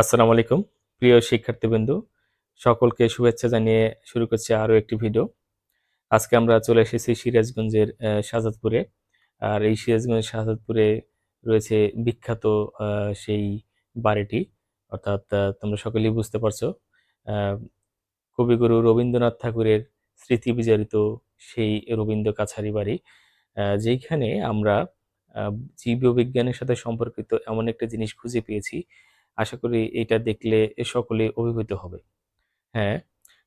আসসালামু আলাইকুম। প্রিয় শিক্ষার্থীবৃন্দ, সকলকে শুভেচ্ছা জানিয়ে শুরু করছি আরও একটি ভিডিও। আজকে আমরা চলে এসেছি সিরাজগঞ্জের শাহজাদপুরে। আর এই সিরাজগঞ্জের শাহজাদপুরে রয়েছে বিখ্যাত সেই বাড়িটি। অর্থাৎ তোমরা সকলেই বুঝতে পারছ কবিগুরু রবীন্দ্রনাথ ঠাকুরের স্মৃতি বিজড়িত সেই রবীন্দ্র কাছারি বাড়ি যেইখানে আমরা জীববিজ্ঞানের সাথে সম্পর্কিত এমন একটা জিনিস খুঁজে পেয়েছি আশা করি এটা দেখলে সকলে অভিভূত হবে। হ্যাঁ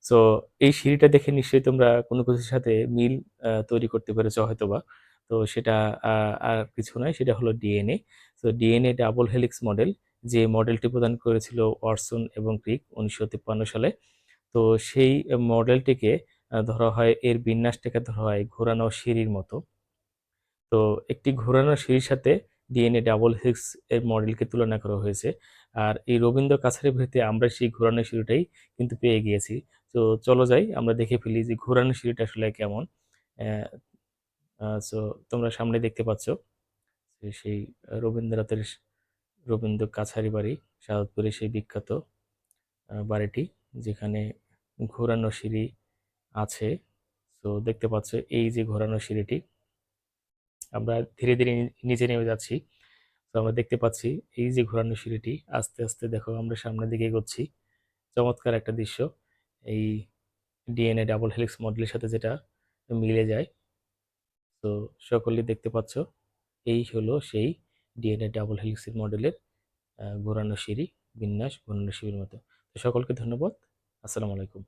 সো এই সিঁড়িটা দেখে নিশ্চয়ই তোমরা কোনো কিছুর সাথে মিল তৈরি করতে পেরেছ হয়তোবা। তো সেটা আর কিছু নয়, সেটা হলো ডিএনএ। তো ডিএনএ ডাবল হেলিক্স মডেল, যে মডেলটি প্রদান করেছিল ওয়াটসন এবং ক্রিক উনিশশো তিপ্পান্ন সালে। তো সেই মডেলটিকে ধরা হয়, এর বিন্যাসটাকে ধরা হয় ঘোরানো সিঁড়ির মতো। তো একটি ঘোরানো সিঁড়ির সাথে ডিএনএ ডাবল হেলিক্স এর মডেলকে তুলনা করা হয়েছে। আর এই রবীন্দ্র কাছারির ভিত্তিতে আমরা সেই ঘোরানো সিঁড়িটাই কিন্তু পেয়ে গিয়েছি। তো চলো যাই, আমরা দেখে ফেলি যে ঘোরানো সিঁড়িটা আসলে কেমন। সো তোমরা সামনে দেখতে পাচ্ছ সেই রবীন্দ্রনাথের রবীন্দ্র কাছারি বাড়ি শাহজাদপুরে সেই বিখ্যাত বাড়িটি, যেখানে ঘোরানো সিঁড়ি আছে। তো দেখতে পাচ্ছ এই যে ঘোরানো সিঁড়িটি। আমরা ধীরে ধীরে নিচে নেমে যাচ্ছি। তো আমরা দেখতে পাচ্ছি এই যে ঘোরানো সিঁড়িটি, আস্তে আস্তে দেখো আমরা সামনের দিকে এগোচ্ছি। চমৎকার একটা দৃশ্য। এই ডিএনএ ডাবল হেলিক্স মডেলের সাথে যেটা মিলে যায়। তো সকলেই দেখতে পাচ্ছ, এই হলো সেই ডিএনএ ডাবল হেলিক্সের মডেলের ঘোরানো সিঁড়ি, বিন্যাস ঘোরানো সিঁড়ির মতো। তো সকলকে ধন্যবাদ। আসসালামু আলাইকুম।